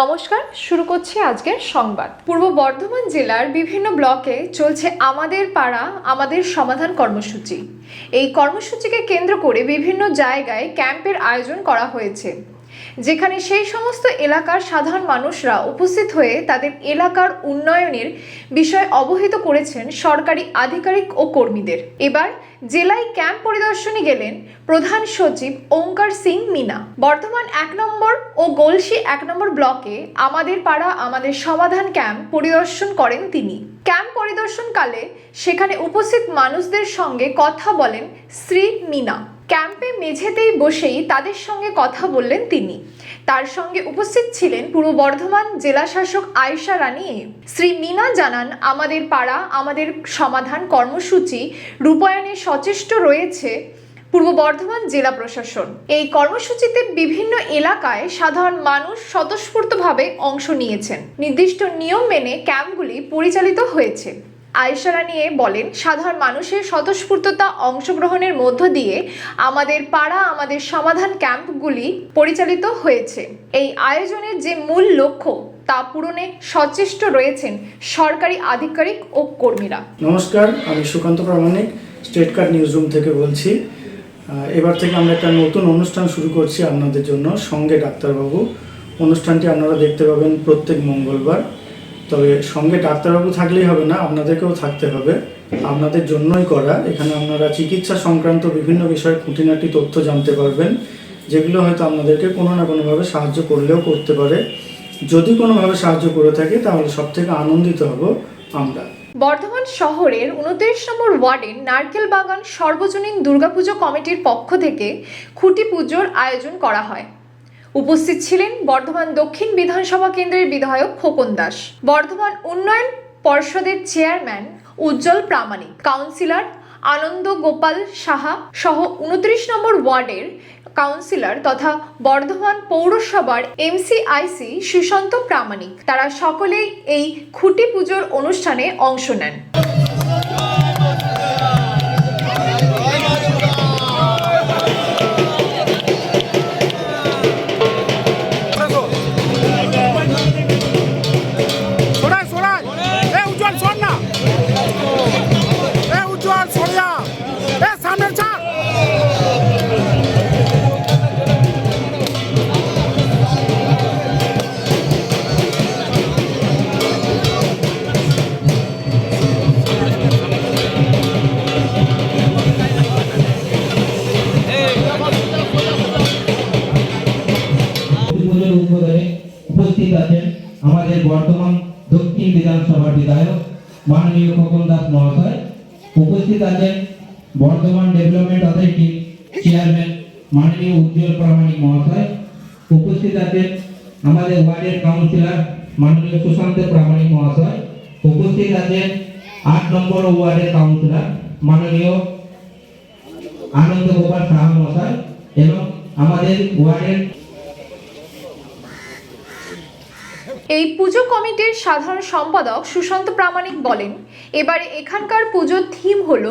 নমস্কার, শুরু করছি আজকের সংবাদ। পূর্ব বর্ধমান জেলার বিভিন্ন ব্লকে চলছে আমাদের পাড়া, আমাদের সমাধান কর্মসূচি। এই কর্মসূচিকে কেন্দ্র করে বিভিন্ন জায়গায় ক্যাম্পের আয়োজন করা হয়েছে। যেখানে সেই সমস্ত এলাকার সাধারণ মানুষরা উপস্থিত হয়ে তাদের এলাকার উন্নয়নের বিষয়ে অবহিত করেছেন সরকারি আধিকারিক ও কর্মীদের। এবার জেলায় ক্যাম্প পরিদর্শনে গেলেন প্রধান সচিব ওঙ্কার সিং মিনা। বর্তমান এক নম্বর ও গলসি এক নম্বর ব্লকে আমাদের পাড়া, আমাদের সমাধান ক্যাম্প পরিদর্শন করেন তিনি। ক্যাম্প পরিদর্শনকালে সেখানে উপস্থিত মানুষদের সঙ্গে কথা বলেন শ্রী মিনা। ক্যাম্পে মেঝেতেই বসেই তাদের সঙ্গে কথা বললেন তিনি। তার সঙ্গে উপস্থিত ছিলেন পূর্ব বর্ধমান জেলা শাসক আয়েশা রানী। শ্রী মিনা জানান, আমাদের পাড়া, আমাদের সমাধান কর্মসূচি রূপায়ণে সচেষ্ট রয়েছে পূর্ব বর্ধমান জেলা প্রশাসন। এই কর্মসূচিতে বিভিন্ন এলাকায় সাধারণ মানুষ স্বতঃস্ফূর্তভাবে অংশ নিয়েছেন। নির্দিষ্ট নিয়ম মেনে ক্যাম্পগুলি পরিচালিত হয়েছে। আয়েশারা নিয়ে বলেন, সাধারণ মানুষের স্বতঃস্ফূর্ততা অংশগ্রহণের মধ্য দিয়ে আমাদের পাড়া, আমাদের সমাধান ক্যাম্পগুলি পরিচালিত হয়েছে। এই আয়োজনের যে মূল লক্ষ্য, তা পূরণে সচেষ্ট রয়েছেন সরকারি আধিকারিক ও কর্মীরা। নমস্কার, আমি Sukanta Pramanik, state card news room থেকে বলছি। এবার থেকে আমরা একটা নতুন অনুষ্ঠান শুরু করছি আপনাদের জন্য, সঙ্গে ডাক্তারবাবু। অনুষ্ঠানটি আপনারা দেখতে পাবেন প্রত্যেক মঙ্গলবার। তবে সঙ্গে ডাক্তারবাবু থাকলেই হবে না, আপনাদেরকেও থাকতে হবে। আপনাদের জন্যই করা। এখানে আপনারা চিকিৎসা সংক্রান্ত বিভিন্ন বিষয়ে খুঁটিনাটি তথ্য জানতে পারবেন, যেগুলো হয়তো আপনাদেরকে কোনো না কোনোভাবে সাহায্য করলেও করতে পারে। যদি কোনোভাবে সাহায্য করে থাকে, তাহলে সব থেকে আনন্দিত হব আমরা। বর্ধমান শহরের উনত্রিশ নম্বর ওয়ার্ডের নারকেল বাগান সর্বজনীন দুর্গাপুজো কমিটির পক্ষ থেকে খুঁটি পুজোর আয়োজন করা হয়। উপস্থিত ছিলেন বর্ধমান দক্ষিণ বিধানসভা কেন্দ্রের বিধায়ক খোকন দাস, বর্ধমান উন্নয়ন পর্ষদের চেয়ারম্যান উজ্জ্বল প্রামাণিক, কাউন্সিলর আনন্দ গোপাল সাহা সহ উনত্রিশ নম্বর ওয়ার্ডের কাউন্সিলর তথা বর্ধমান পৌরসভার এমসিআইসি সুশান্ত প্রামাণিক। তারা সকলেই এই খুঁটি পুজোর অনুষ্ঠানে অংশ নেন। বিধানসভার বিধায়ক মাননীয় খোকন দাস মহাশয় উপস্থিত আছেন বর্ধমান ডেভেলপমেন্ট অথরিটি চেয়ারম্যান মাননীয় উজ্জ্বল প্রামাণিক মহাশয় উপস্থিত আছেন আমাদের ওয়ার্ডের কাউন্সিলর মাননীয় সুশান্ত প্রামাণিক মহাশয় উপস্থিত আছেন আট নম্বর ওয়ার্ডের কাউন্সিলর মাননীয় আনন্দ গোপাল সাহা মহাশয় এবং আমাদের ওয়ার্ডের এই পুজো কমিটির সাধারণ সম্পাদক সুশান্ত প্রামাণিক বলেন, এবারে এখানকার পুজোর থিম হল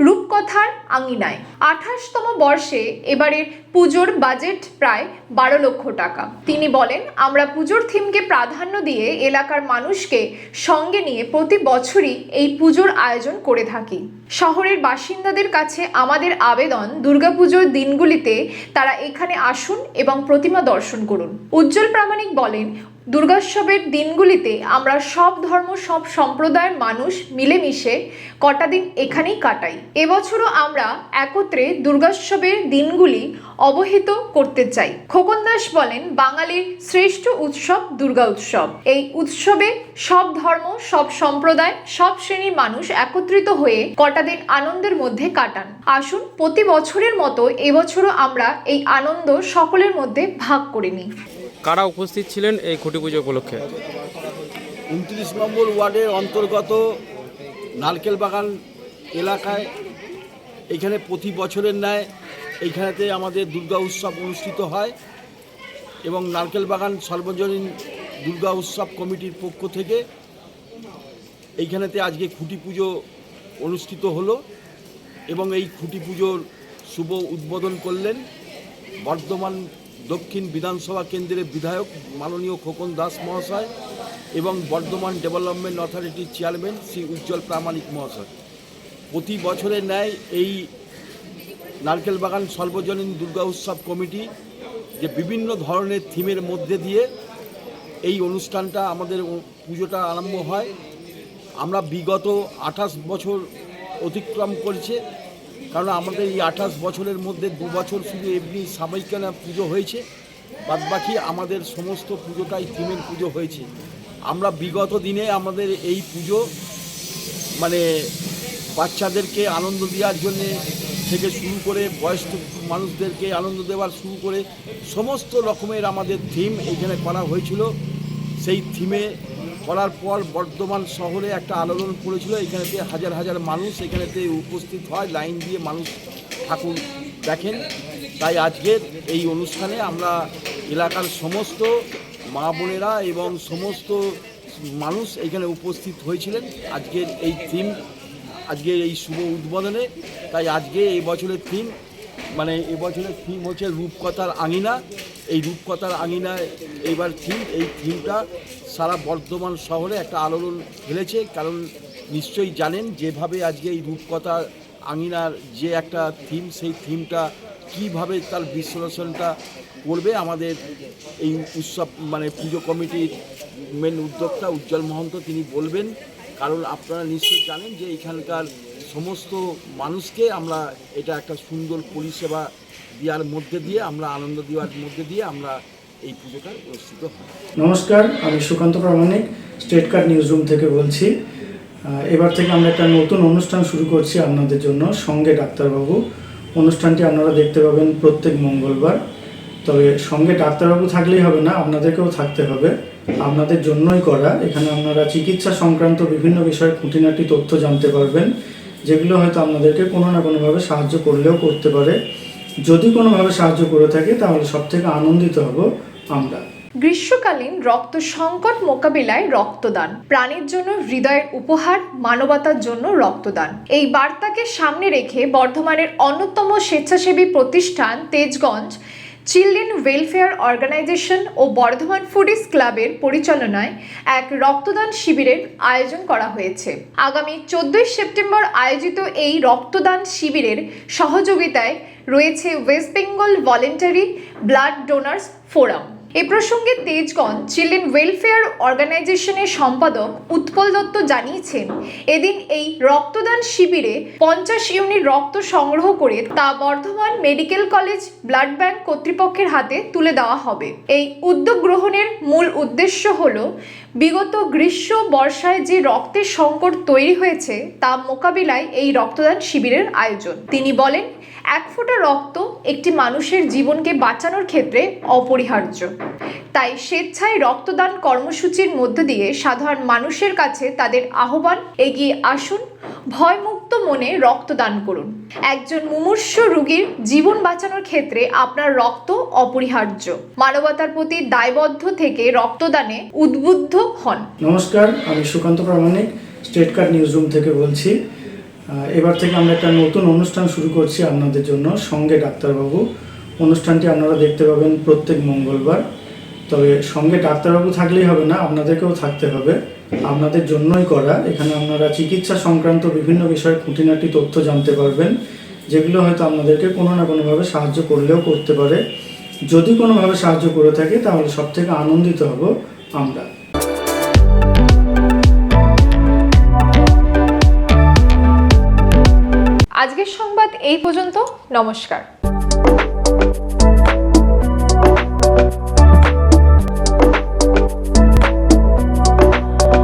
রূপকথার আঙিনায়। আঠাশতম বর্ষে এবারের পুজোর বাজেট প্রায় বারো লক্ষ টাকা। তিনি বলেন, আমরা পুজোর থিমকে প্রাধান্য দিয়ে এলাকার মানুষকে সঙ্গে নিয়ে প্রতি বছরই এই পুজোর আয়োজন করে থাকি। শহরের বাসিন্দাদের কাছে আমাদের আবেদন, দুর্গাপুজোর দিনগুলিতে তারা এখানে আসুন এবং প্রতিমা দর্শন করুন। উজ্জ্বল প্রামাণিক বলেন দুর্গোৎসবের দিনগুলিতে আমরা সব ধর্ম, সব সম্প্রদায়ের মানুষ মিলেমিশে কটা দিন এখানেই কাটাই। এবছরও আমরা একত্রে দুর্গোৎসবের দিনগুলি অবহিত করতে চাই। খোকন দাস বলেন বাঙালির শ্রেষ্ঠ উৎসব দুর্গা উৎসব। এই উৎসবে সব ধর্ম সব সম্প্রদায় সব শ্রেণির মানুষ একত্রিত হয়ে কটা দিন আনন্দের মধ্যে কাটান। আসুন প্রতি বছরের মতো এবছরও আমরা এই আনন্দ সকলের মধ্যে ভাগ করে নিই। কারা উপস্থিত ছিলেন এই খুঁটি পুজো উপলক্ষে? উনত্রিশ নম্বর ওয়ার্ডের অন্তর্গত নারকেল বাগান এলাকায় এখানে প্রতি বছরের ন্যায় এইখানেতে আমাদের দুর্গা উৎসব অনুষ্ঠিত হয় এবং নারকেল বাগান সর্বজনীন দুর্গা উৎসব কমিটির পক্ষ থেকে এইখানেতে আজকে খুঁটি পুজো অনুষ্ঠিত হলো এবং এই খুঁটি পুজোর শুভ উদ্বোধন করলেন বর্ধমান দক্ষিণ বিধানসভা কেন্দ্রের বিধায়ক মাননীয় খোকন দাস মহাশয় এবং বর্ধমান ডেভেলপমেন্ট অথরিটির চেয়ারম্যান শ্রী উজ্জ্বল প্রামাণিক মহাশয়। প্রতি বছরের ন্যায় এই নারকেল বাগান সর্বজনীন দুর্গা উৎসব কমিটি যে বিভিন্ন ধরনের থিমের মধ্যে দিয়ে এই অনুষ্ঠানটা আমাদের পুজোটা আরম্ভ হয়। আমরা বিগত আঠাশ বছর অতিক্রম করেছে কারণ আমাদের এই আঠাশ বছরের মধ্যে দু বছর শুধু এমনি সাময়িকানা পুজো হয়েছে, বাদবাকি আমাদের সমস্ত পুজোটাই থিমের পুজো হয়েছে। আমরা বিগত দিনে আমাদের এই পুজো মানে বাচ্চাদেরকে আনন্দ দেওয়ার জন্যে থেকে শুরু করে বয়স্ক মানুষদেরকে আনন্দ দেওয়ার শুরু করে সমস্ত রকমের আমাদের থিম এখানে করা হয়েছিল। সেই থিমে করার পর বর্ধমান শহরে একটা আলোড়ন পড়েছিল। এখানেতে হাজার হাজার মানুষ এখানেতে উপস্থিত হয়, লাইন দিয়ে মানুষ ঠাকুর দেখেন। তাই আজকের এই অনুষ্ঠানে আমরা এলাকার সমস্ত মা বোনেরা এবং সমস্ত মানুষ এখানে উপস্থিত হয়েছিলেন। আজকের এই থিম আজকে এই শুভ উদ্বোধনে, তাই আজকে এই বছরের থিম মানে এবছরের থিম হচ্ছে রূপকথার আঙিনা। এই রূপকথার আঙিনা এইবার থিম এই থিমটা সারা বর্ধমান শহরে একটা আলোড়ন ফেলেছে, কারণ নিশ্চয়ই জানেন যেভাবে আজকে এই রূপকথার আঙিনার যে একটা থিম সেই থিমটা কীভাবে তার বিশ্লেষণটা করবে আমাদের এই উৎসব মানে পুজো কমিটির মেন উদ্যোক্তা উজ্জ্বল মহন্ত তিনি বলবেন। কারণ আপনারা নিশ্চয়ই জানেন যে এখানকার সমস্ত মানুষকে আমরা এটা একটা সুন্দর পরিষেবা দেওয়ার মধ্যে দিয়ে, আমরা আনন্দ দেওয়ার মধ্যে দিয়ে আমরা এই পুজোটা অনুষ্ঠিত হয় নমস্কার, আমি Sukanta Pramanik state card news room থেকে বলছি। এবার থেকে আমরা একটা নতুন অনুষ্ঠান শুরু করছি আপনাদের জন্য, সঙ্গে ডাক্তারবাবু। অনুষ্ঠানটি আপনারা দেখতে পাবেন প্রত্যেক মঙ্গলবার। তবে সঙ্গে ডাক্তারবাবু থাকলেই হবে না, আপনাদেরকেও থাকতে হবে। আপনাদের জন্যই করা। এখানে আপনারা চিকিৎসা সংক্রান্ত বিভিন্ন বিষয়ে খুঁটিনাটি তথ্য জানতে পারবেন, যেগুলো হয়তো আপনাদেরকে কোনো না কোনোভাবে সাহায্য করলেও করতে পারে। যদি কোনোভাবে সাহায্য করে থাকে, তাহলে সব থেকে আনন্দিত হব আমরা। গ্রীষ্মকালীন রক্ত সংকট মোকাবিলায় রক্তদান, প্রাণীর জন্য হৃদয়ের উপহার, মানবতার জন্য রক্তদান। এই বার্তাকে সামনে রেখে বর্ধমানের অন্যতম স্বেচ্ছাসেবী প্রতিষ্ঠান তেজগঞ্জ চিলড্রেন ওয়েলফেয়ার অর্গানাইজেশন ও বর্ধমান ফুডিস ক্লাবের পরিচালনায় এক রক্তদান শিবিরের আয়োজন করা হয়েছে। আগামী চোদ্দই সেপ্টেম্বর আয়োজিত এই রক্তদান শিবিরের সহযোগিতায় রয়েছে west Bengal voluntary blood donors forum. এ প্রসঙ্গে তেজগঞ্জ চিলড্রেন ওয়েলফেয়ার অর্গানাইজেশনের সম্পাদক উৎপল দত্ত জানিয়েছেন, এদিন এই রক্তদান শিবিরে পঞ্চাশ ইউনিট রক্ত সংগ্রহ করে তা Bardhaman medical college blood bank কর্তৃপক্ষের হাতে তুলে দেওয়া হবে। এই উদ্যোগ গ্রহণের মূল উদ্দেশ্য হল বিগত গ্রীষ্ম বর্ষায় যে রক্তের সংকট তৈরি হয়েছে, তা মোকাবিলায় এই রক্তদান শিবিরের আয়োজন। তিনি বলেন, এক ফোঁটা রক্ত একটি মানুষের জীবনকে বাঁচানোর ক্ষেত্রে অপরিহার্য। তাই স্বেচ্ছায় রক্তদান কর্মসূচির মধ্য দিয়ে সাধারণ মানুষের কাছে তাদের আহ্বান এগিয়ে আসুন। ভয়মুক্ত মনে রক্তদান করুন। একজন মুমূর্ষ রোগীর জীবন বাঁচানোর ক্ষেত্রে আপনার রক্ত অপরিহার্য। মানবতার প্রতি দায়বদ্ধ থেকে রক্তদানে উদ্বুদ্ধ হন। নমস্কার, আমি Sukanta Pramanik, state card news room থেকে বলছি। এবার থেকে আমরা একটা নতুন অনুষ্ঠান শুরু করছি আপনাদের জন্য, সঙ্গে ডাক্তারবাবু। অনুষ্ঠানটি আপনারা দেখতে পাবেন প্রত্যেক মঙ্গলবার। তবে সঙ্গে ডাক্তারবাবু থাকলেই হবে না, আপনাদেরকেও থাকতে হবে। আপনাদের জন্যই করা। এখানে আপনারা চিকিৎসা সংক্রান্ত বিভিন্ন বিষয়ে খুঁটিনাটি তথ্য জানতে পারবেন, যেগুলো হয়তো আপনাদেরকে কোনো না কোনোভাবে সাহায্য করলেও করতে পারে। যদি কোনোভাবে সাহায্য করে থাকে, তাহলে সব থেকে আনন্দিত হব আমরা। আজকের সংবাদ এই পর্যন্ত। নমস্কার।